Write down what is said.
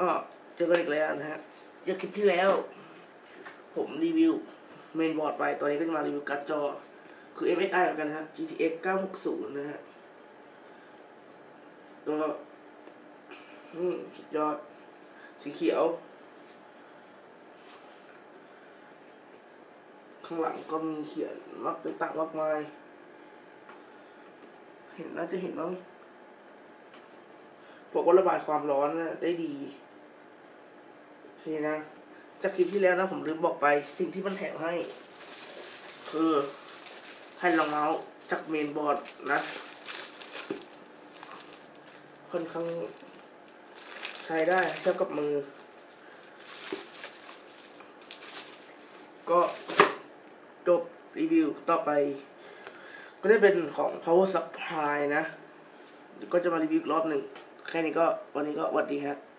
อ๋อเจอกันอีกแล้วนะฮะจากคลิปที่แล้ว ผมรีวิวเมนบอร์ดไปตอนนี้ก็จะมารีวิวการ์ดจอ คือ MSI เหมือนกันนะฮะ GTX 960 นะฮะก็สุดยอด สีเขียว ข้างหลังก็มีเขียนมักต่างๆมากมาย เห็นน่าจะเห็นบ้างบอกว่าระบายความร้อนนะได้ดี โอเคนะ จากคลิปที่แล้วนะผมลืมบอกไปสิ่งที่มันแถมให้ คือให้รองเมาส์จากเมนบอร์ดนะ ค่อนข้างใช้ได้เทียบกับมือ ก็จบรีวิวต่อไป ก็ได้เป็นของ power supply นะ ก็จะมารีวิวรอบหนึ่ง แค่นี้ก็วันนี้ก็หวัดดีครับ